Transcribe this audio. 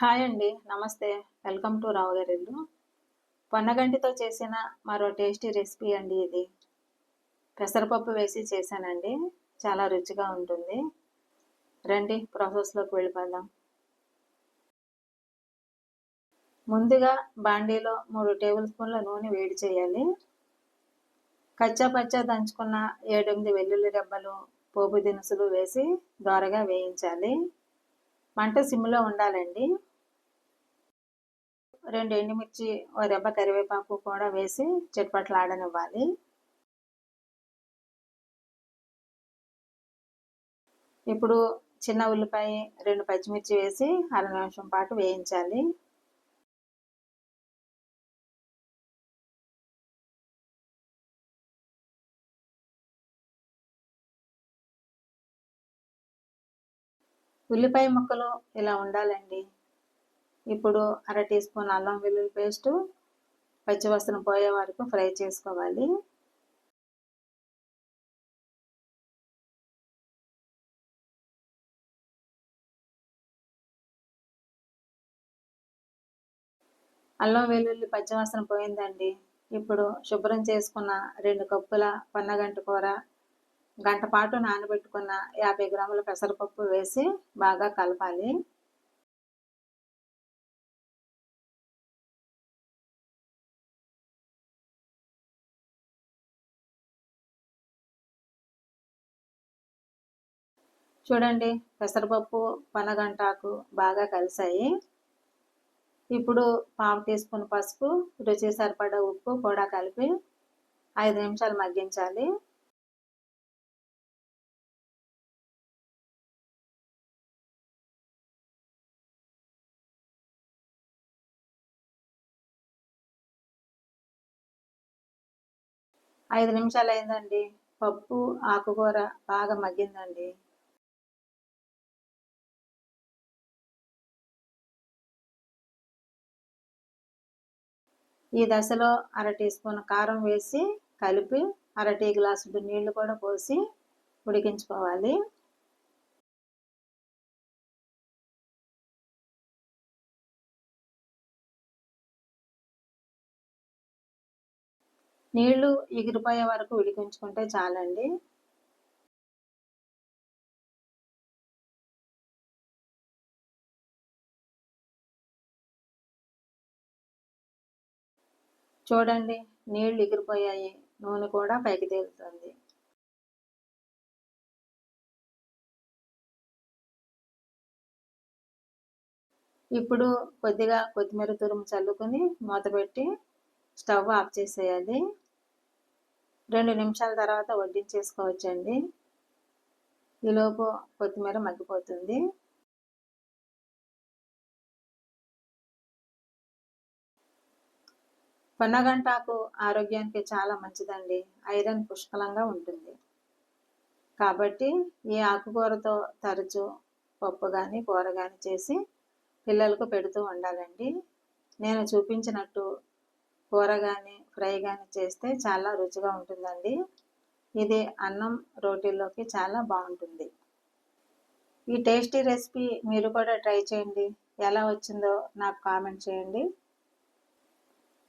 Hi అండి. నమస్తే. Welcome to రావు గారి ఇల్లు. పొన్నగంటితో చేసిన మరో టేస్టీ రెసిపీ అండి ఇది. పెసరపప్పు వేసి చేశానండి. చాలా రుచిగా ఉంటుంది. రండి ప్రాసెస్లోకి వెళ్ళిపోదాం. ముందుగా బాండీలో మూడు టేబుల్ స్పూన్ల నూనె వేడి చేయాలి. కచ్చా పచ్చా దంచుకున్న ఏడెనిమిది వెల్లుల్లి రెబ్బలు పోపు దినుసులు వేసి దోరగా వేయించాలి. మంట సిమ్లో ఉండాలండి. రెండు ఎండుమిర్చి ఓ రెబ్బ కరివేపాకు కూడా వేసి ఆడనివ్వాలి ఇప్పుడు చిన్న ఉల్లిపాయ రెండు పచ్చిమిర్చి వేసి అర నిమిషం పాటు వేయించాలి. ఉల్లిపాయ ముక్కలు ఇలా ఉండాలండి? ఇప్పుడు అర టీ స్పూన్ అల్లం వెల్లుల్లి పేస్ట్ పచ్చివసన పోయే వరకు ఫ్రై చేసుకోవాలి. అల్లం వెల్లుల్లి పచ్చివాసన పోయిందండి. ఇప్పుడు శుభ్రం చేసుకున్న రెండు కప్పుల పన్నగంట కూర గంట పాటు నానబెట్టుకున్న యాభై గ్రాముల పెసరపప్పు వేసి బాగా కలపాలి. చూడండి పెసరపప్పు పనగంటాకు బాగా కలిసాయి. ఇప్పుడు పావు టీ స్పూన్ పసుపు రుచి సరిపడా ఉప్పు కూడా కలిపి ఐదు నిమిషాలు మగ్గించాలి. ఐదు నిమిషాలు అయిందండి. పప్పు ఆకుకూర బాగా మగ్గిందండి. ఈ దశలో అర టీ స్పూన్ కారం వేసి కలిపి అర టీ గ్లాసుడు నీళ్ళు కూడా పోసి ఉడికించుకోవాలి. నీళ్ళు ఎగిరిపోయే వరకు ఉడికించుకుంటే చాలండి. చూడండి నీళ్ళు ఎగిరిపోయాయి. నూనె కూడా పైకి తేలుతుంది. ఇప్పుడు కొద్దిగా కొత్తిమీర తురుము చల్లుకొని మూత పెట్టి స్టవ్ ఆఫ్ చేసేయాలి. రెండు నిమిషాల తర్వాత వడ్డించేసుకోవచ్చండి. ఈలోపు కొత్తిమీర మగ్గిపోతుంది. పొన్నగంటాకు ఆరోగ్యానికి చాలా మంచిదండి. ఐరన్ పుష్కలంగా ఉంటుంది. కాబట్టి ఈ ఆకుకూరతో తరచు పప్పు కానీ కూర కానీ చేసి పిల్లలకు పెడుతూ ఉండాలండి. నేను చూపించినట్టు కూర కానీ ఫ్రై కానీ చేస్తే చాలా రుచిగా ఉంటుందండి. ఇది అన్నం రోటీల్లోకి చాలా బాగుంటుంది. ఈ టేస్టీ రెసిపీ మీరు కూడా ట్రై చేయండి. ఎలా వచ్చిందో నాకు కామెంట్ చేయండి.